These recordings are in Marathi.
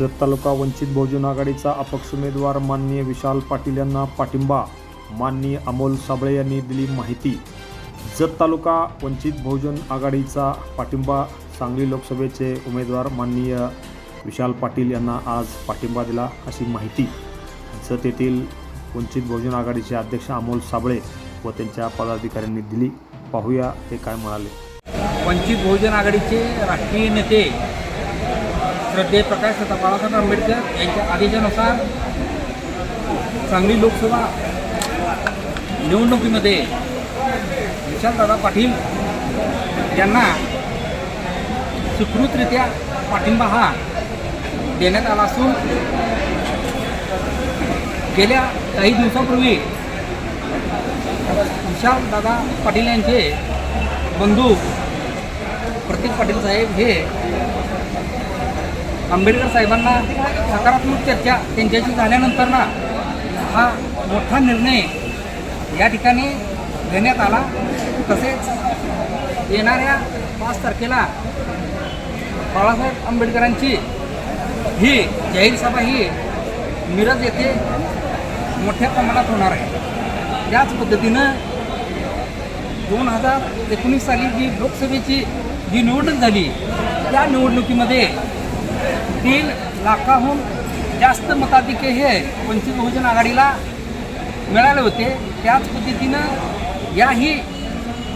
जत तालुका वंचित बहुजन आघाडीचा अपक्ष उमेदवार माननीय विशाल पाटील यांना पाठिंबा. माननीय अमोल साबळे यांनी दिली माहिती. जत तालुका वंचित बहुजन आघाडीचा पाठिंबा सांगली लोकसभेचे उमेदवार माननीय विशाल पाटील यांना आज पाठिंबा दिला अशी माहिती. जत येथील वंचित बहुजन आघाडीचे अध्यक्ष अमोल साबळे व त्यांच्या पदाधिकाऱ्यांनी दिली. पाहूया ते काय म्हणाले. वंचित बहुजन आघाडीचे राष्ट्रीय नेते श्रद्धे प्रकाश तथा बाळासाहेब आंबेडकर यांच्या आदेशानुसार सांगली लोकसभा निवडणुकीमध्ये विशालदादा पाटील यांना सुकृतरित्या पाठिंबा हा देण्यात आला असून गेल्या काही दिवसापूर्वी विशालदादा पाटील यांचे बंधू प्रतीक पाटील साहेब हे आंबेडकर साहेबांना सकारात्मक चर्चा त्यांच्याशी झाल्यानंतर ना हा मोठा निर्णय या ठिकाणी घेण्यात आला. तसेच येणाऱ्या पाच तारखेला बाळासाहेब आंबेडकरांची ही जाहीर सभा ही मिरज येथे मोठ्या प्रमाणात होणार आहे. त्याच पद्धतीनं दोन हजार एकोणीस साली जी लोकसभेची जी निवडणूक झाली त्या निवडणुकीमध्ये तीन लाखाहून जास्त मताधिक्य हे वंचित बहुजन आघाडीला मिळाले होते. त्याच पद्धतीनं याही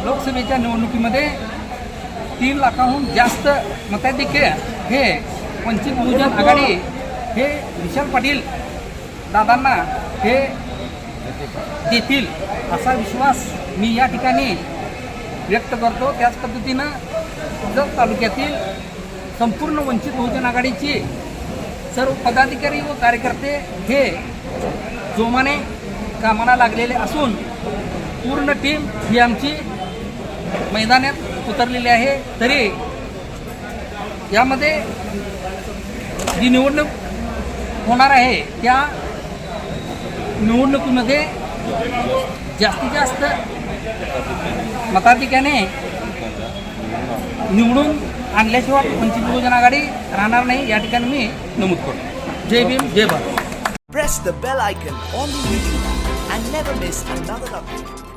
लोकसभेच्या निवडणुकीमध्ये तीन लाखाहून जास्त मताधिक्य हे वंचित बहुजन आघाडी हे विशाल पाटील दादांना हे देतील असा विश्वास मी या ठिकाणी व्यक्त करतो. त्याच पद्धतीनं जत तालुक्यातील संपूर्ण वंचित बहुजन आघाडीची सर्व पदाधिकारी व कार्यकर्ते हे जोमाने कामाला लागलेले असून पूर्ण टीम ही आमची मैदानात उतरलेली आहे. तरी यामध्ये जी निवडणूक होणार आहे त्या निवडणुकीमध्ये जास्तीत जास्त मताधिक्याने निवडून आणल्याशिवाय वंचित बहुजन आघाडी राहणार नाही या ठिकाणी मी नमूद करतो. जय भीम जय Bharat. Press the bell icon on the video and never miss another update